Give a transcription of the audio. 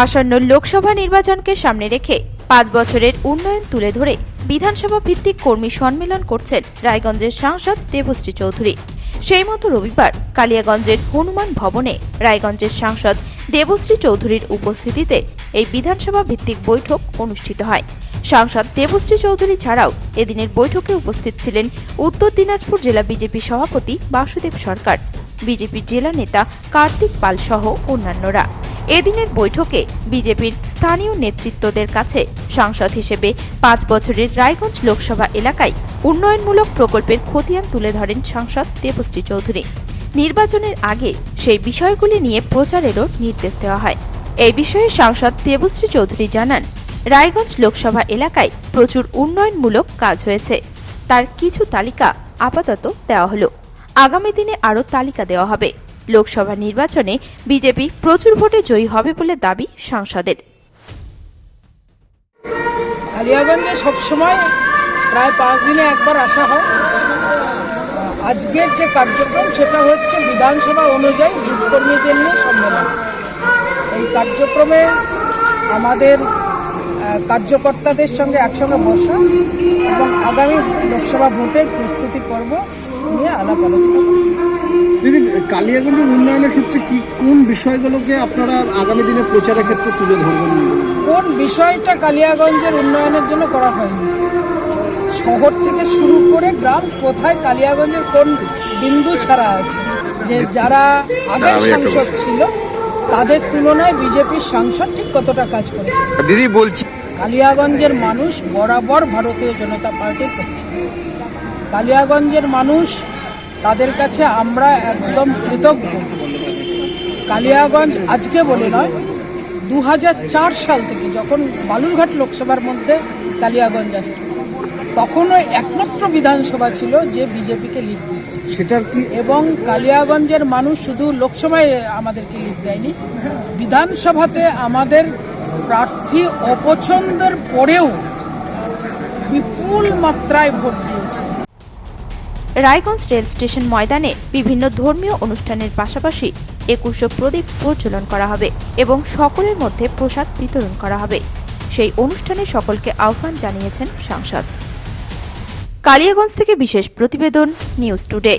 আসন্ন লোকসভা নির্বাচনকে সামনে রেখে পাঁচ বছরের উন্নয়ন তুলে ধরে বিধানসভা ভিত্তিক কর্মী সম্মেলন করছেন রায়গঞ্জের সাংসদ দেবশ্রী চৌধুরী। সেই মতো রবিবার কালিয়াগঞ্জের হনুমান ভবনে রায়গঞ্জের সাংসদ দেবশ্রী চৌধুরীর উপস্থিতিতে এই বিধানসভা ভিত্তিক বৈঠক অনুষ্ঠিত হয়। সাংসদ দেবশ্রী চৌধুরী ছাড়াও এদিনের বৈঠকে উপস্থিত ছিলেন উত্তর দিনাজপুর জেলা বিজেপি সভাপতি বাসুদেব সরকার বিজেপির জেলা নেতা কার্তিক পাল সহ অন্যান্যরা। এদিনের বৈঠকে বিজেপির স্থানীয় নেতৃত্বদের কাছে সাংসদ হিসেবে পাঁচ বছরের রায়গঞ্জ লোকসভা এলাকায় উন্নয়নমূলক প্রকল্পের খতিয়ান তুলে ধরেন সাংসদ দেবশ্রী চৌধুরী। নির্বাচনের আগে সেই বিষয়গুলি নিয়ে প্রচারেরও নির্দেশ দেওয়া হয়। এই বিষয়ে সাংসদ দেবশ্রী চৌধুরী জানান, রায়গঞ্জ লোকসভা এলাকায় প্রচুর উন্নয়নমূলক কাজ হয়েছে। তার কিছু তালিকা আপাতত দেওয়া হলো। আগামী দিনে আরও তালিকা দেওয়া হবে। লোকসভা নির্বাচনে বিজেপি প্রচুর ভোটে জয়ী হবে বলে দাবি সাংসদের। কালিয়াগঞ্জে সবসময় প্রায় পাঁচ দিনে একবার আসা হয়। আজকের যে কার্যক্রম সেটা হচ্ছে বিধানসভা অনুযায়ী বুথকর্মীদের নিয়ে সম্মেলন। এই কার্যক্রমে আমাদের কার্যকর্তাদের সঙ্গে একসঙ্গে বসা এবং আগামী লোকসভা ভোটের প্রস্তুতি পর্ব নিয়ে আলাপ আলোচনা। দিদি কালিয়াগঞ্জের উন্নয়নের ক্ষেত্রে কি কোন বিষয়গুলোকে আপনারা আগামী দিনে প্রচারের ক্ষেত্রে তুলে ধরবেন? কোন বিষয়টা কালিয়াগঞ্জের উন্নয়নের জন্য করা হয়নি? শহর থেকে শুরু করে গ্রাম কোথায় কালিয়াগঞ্জের কোন বিন্দু ছাড়া আছে? যে যারা আগের সাংসদ ছিল তাদের তুলনায় বিজেপির সাংসদ ঠিক কতটা কাজ করেছে? দিদি বলছি কালিয়াগঞ্জের মানুষ বরাবর ভারতীয় জনতা পার্টির পক্ষে। কালিয়াগঞ্জের মানুষ তাদের কাছে আমরা একদম কৃতজ্ঞ। কালিয়াগঞ্জ আজকে বলে নয় দু সাল থেকে যখন বালুরঘাট লোকসভার মধ্যে কালিয়াগঞ্জ আসে তখনও একমাত্র বিধানসভা ছিল যে বিজেপিকে লিড দিত। সেটার কি এবং কালিয়াগঞ্জের মানুষ শুধু লোকসভায় আমাদেরকে লিড দেয়নি বিধানসভাতে আমাদের প্রার্থী অপছন্দের পরেও বিপুল মাত্রায় ভোট দিয়েছে। রায়গঞ্জ রেল স্টেশন ময়দানে বিভিন্ন ধর্মীয় অনুষ্ঠানের পাশাপাশি একুশ প্রদীপ প্রজ্বলন করা হবে এবং সকলের মধ্যে প্রসাদ বিতরণ করা হবে। সেই অনুষ্ঠানে সকলকে আহ্বান জানিয়েছেন সাংসদ। কালিয়াগঞ্জ থেকে বিশেষ প্রতিবেদন নিউজ টুডে।